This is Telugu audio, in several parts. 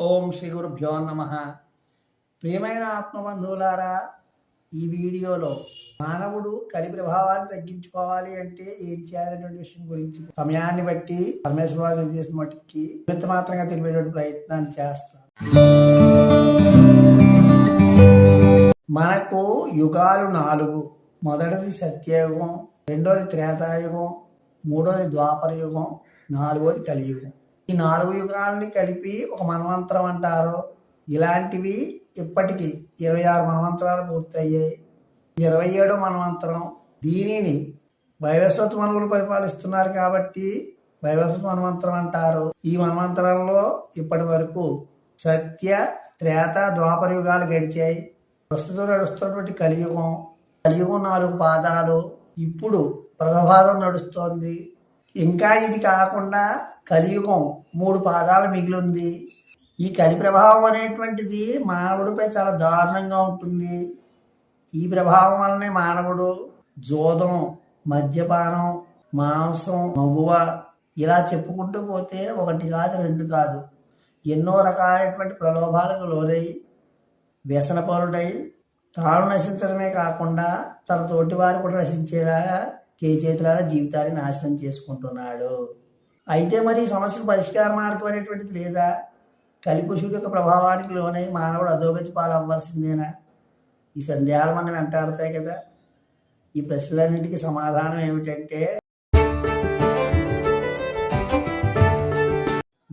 ఓం శ్రీ గురుభ్యో నమ. ప్రియమైన ఆత్మబంధువులారా ఈ వీడియోలో మానవుడు కలి ప్రభావాన్ని తగ్గించుకోవాలి అంటే ఏం చేయాలనేటువంటి విషయం గురించి సమయాన్ని బట్టి పరమేశ్వర చేసిన మట్టుకి నిమిత్త మాత్రంగా తెలిపేటువంటి ప్రయత్నాన్ని చేస్తారు మనకు యుగాలు నాలుగు. మొదటిది సత్యయుగం రెండోది త్రేతాయుగం మూడోది ద్వాపర యుగం నాలుగోది కలియుగం. ఈ నాలుగు యుగాలని కలిపి ఒక మన్వంతరం అంటారు. ఇలాంటివి ఇప్పటికీ ఇరవై ఆరు మన్వంతరాలు పూర్తయ్యాయి. ఇరవై ఏడో మన్వంతరం దీనిని వైవస్వత మనువులు పరిపాలిస్తున్నారు కాబట్టి వైవస్వత మన్వంతరం అంటారు. ఈ మన్వంతరంలో ఇప్పటి వరకు సత్య త్రేత ద్వాపర యుగాలు గడిచాయి. ప్రస్తుతం నడుస్తున్నటువంటి కలియుగం కలియుగం నాలుగు పాదాలు. ఇప్పుడు ప్రథమపాదం నడుస్తోంది. ఇంకా ఇది కాకుండా కలియుగం మూడు పాదాలు మిగిలింది. ఈ కలి ప్రభావం అనేటువంటిది మానవుడిపై చాలా దారుణంగా ఉంటుంది. ఈ ప్రభావం వల్లనే మానవుడు జోదం మద్యపానం మాంసం మగువ ఇలా చెప్పుకుంటూ పోతే ఒకటి కాదు రెండు కాదు. ఎన్నో రకాలైనటువంటి ప్రలోభాలకు లోనై వ్యసనపరుడై తాను నశించడమే కాకుండా తన తోటి వారు కూడా నశించేలాగా చేతులారా జీవితాన్ని నాశనం చేసుకుంటున్నాడు. అయితే మరి ఈ సమస్యకు పరిష్కార మార్గం అనేటువంటిది లేదా? కలిపుషుడి యొక్క ప్రభావానికి లోనై మానవుడు అధోగతి పాలవ్వాల్సిందేనా ఈ సందేహాలు మనం వెంటాడతాయి కదా. ఈ ప్రశ్నలన్నిటికీ సమాధానం ఏమిటంటే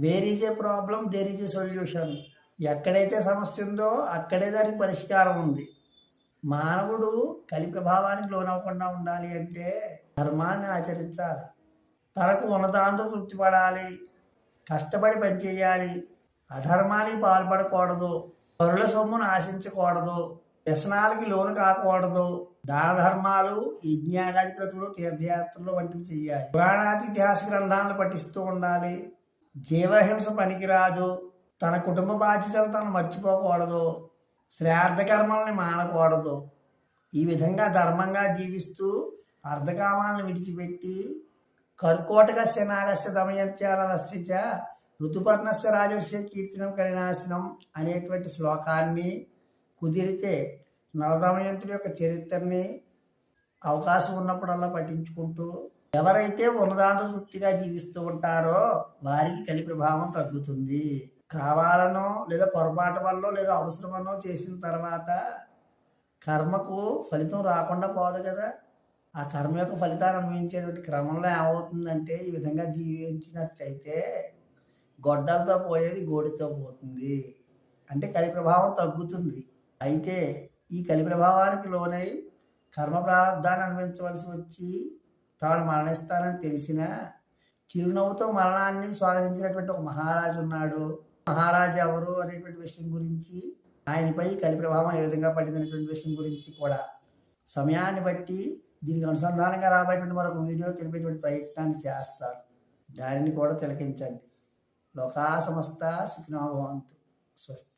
where is a problem there is a solution ఎక్కడైతే సమస్య ఉందో అక్కడే దానికి పరిష్కారం ఉంది. మానవుడు కలి ప్రభావానికి లోనవ్వకుండా ఉండాలి అంటే ధర్మాన్ని ఆచరించాలి. తనకు ఉన్నదాంతో తృప్తి పడాలి కష్టపడి పనిచేయాలి. అధర్మానికి పాల్పడకూడదు. పరుల సొమ్మును ఆశించకూడదు. వ్యసనాలకి లోను కాకూడదు. దాన ధర్మాలు యజ్ఞాగాది క్రతువులు తీర్థయాత్రలు వంటివి చేయాలి. పురాణాది ఇతిహాస గ్రంథాలను పఠిస్తూ ఉండాలి. జీవహింస పనికిరాదు. తన కుటుంబ బాధ్యతలు తను మర్చిపోకూడదు. శ్రాద్ధ కర్మల్ని మానకూడదు. ఈ విధంగా ధర్మంగా జీవిస్తూ అర్ధకామాలను విడిచిపెట్టి కర్కోటకస్య నాగస్య దమయంత్యాలస్య చ ఋతుపర్ణస్య రాజస్య కీర్తనం కలినాశనం అనేటువంటి శ్లోకాన్ని కుదిరితే నరదమయంతుడి యొక్క చరిత్రని అవకాశం ఉన్నప్పుడల్లా పఠించుకుంటూ ఎవరైతే ఉన్నదాంతో తృప్తిగా జీవిస్తూ ఉంటారో వారికి కలి ప్రభావం తగ్గుతుంది. కావాలనో లేదా పొరపాటు వల్ల లేదా అవసరమనో చేసిన తర్వాత కర్మకు ఫలితం రాకుండా పోదు కదా. ఆ కర్మ యొక్క ఫలితాన్ని అనుభవించేటువంటి క్రమంలో ఏమవుతుందంటే ఈ విధంగా జీవించినట్లయితే గొడ్డలతో పోయేది గోడితో పోతుంది. అంటే కలి ప్రభావం తగ్గుతుంది. అయితే ఈ కలి ప్రభావానికి లోనై కర్మ ప్రారంధాన్ని అనుభవించవలసి వచ్చి తాను మరణిస్తానని తెలిసిన చిరునవ్వుతో మరణాన్ని స్వాగతించినటువంటి ఒక మహారాజు ఉన్నాడు. మహారాజు ఎవరు అనేటువంటి విషయం గురించి ఆయనపై కలి ప్రభావం ఏ విధంగా పడిందనేటువంటి విషయం గురించి కూడా సమయాన్ని బట్టి దీనికి అనుసంధానంగా రాబోయేటువంటి మరొక వీడియో తెలిపేటువంటి ప్రయత్నాన్ని చేస్తారు. దానిని కూడా తిలకించండి. లోకా సమస్త సుఖినోభవంతు స్వస్తి.